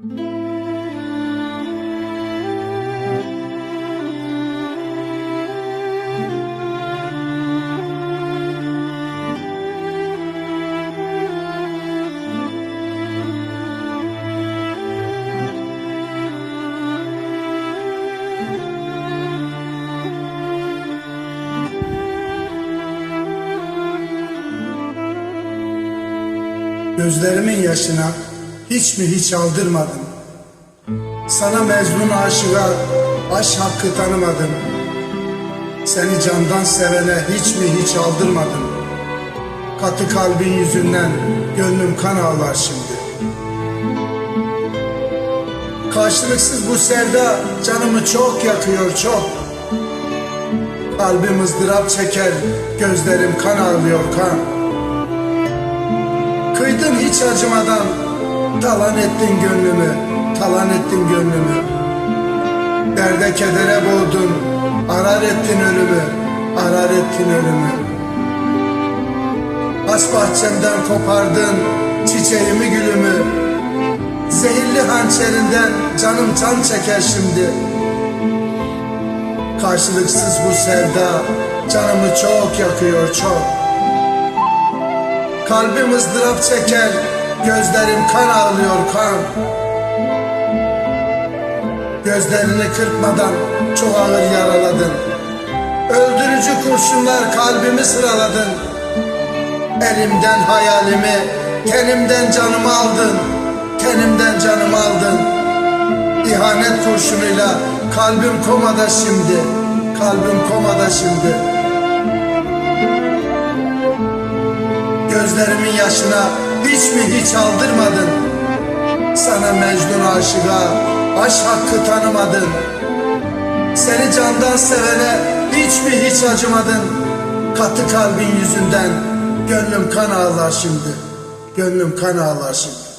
Gözlerimin yaşına hiç mi hiç aldırmadım. Sana mecnun aşığa aşk hakkı tanımadım. Seni candan sevene hiç mi hiç aldırmadım. Katı kalbin yüzünden gönlüm kan ağlar şimdi. Karşılıksız bu sevda canımı çok yakıyor çok. Kalbim ızdırap çeker, gözlerim kan ağlıyor kan. Kıydın hiç acımadan, talan ettin gönlümü, talan ettin gönlümü. Derde kedere boğdun, arar ettin ölümü, arar ettin ölümü. Aç bahçemden kopardın çiçeğimi gülümü. Zehirli hançerinden canım can çeker şimdi. Karşılıksız bu sevda canımı çok yakıyor çok. Kalbim ızdırap çeker, gözlerim kan ağlıyor kan. Gözlerini kırpmadan çok ağır yaraladın. Öldürücü kurşunlar kalbimi sıraladın. Elimden hayalimi, tenimden canımı aldın. Tenimden canımı aldın. İhanet kurşunuyla kalbim komada şimdi. Kalbim komada şimdi. Gözlerimin yaşına hiç mi hiç aldırmadın? Sana mecnun aşığa aşk hakkı tanımadın. Seni candan sevene hiç mi hiç acımadın? Katı kalbin yüzünden gönlüm kan ağlar şimdi. Gönlüm kan ağlar şimdi